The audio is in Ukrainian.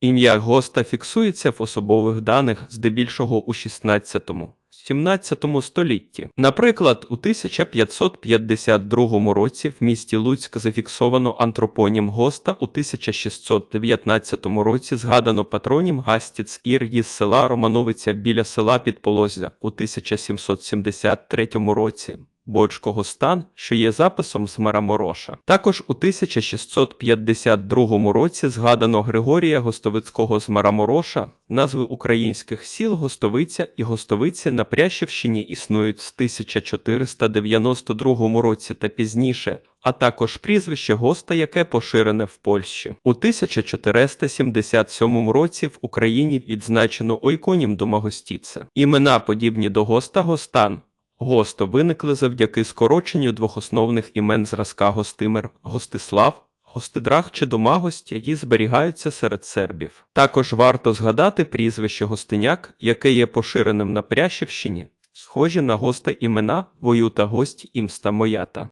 Ім'я госта фіксується в особових даних здебільшого у 16-17 столітті. Наприклад, у 1552 році в місті Луцьк зафіксовано антропонім госта, у 1619 році згадано патронім Гастіц Ір із села Романовиця біля села Підполозя, у 1773 році. Бочкого стан, що є записом з Марамороша. Також у 1652 році згадано Григорія Гостовицького з Марамороша. Назви українських сіл Гостовиця і Гостовиці на Прящівщині існують з 1492 році та пізніше, а також прізвище Госта, яке поширене в Польщі. У 1477 році в Україні відзначено ойконім домогостіце. Імена, подібні до Госта Гостан, Госто виникли завдяки скороченню двох основних імен зразка Гостимир, Гостислав, Гостидрах чи Домагость, які зберігаються серед сербів. Також варто згадати прізвище Гостиняк, яке є поширеним на Прящівщині, схожі на госта імена Вою та гость Імста Моята.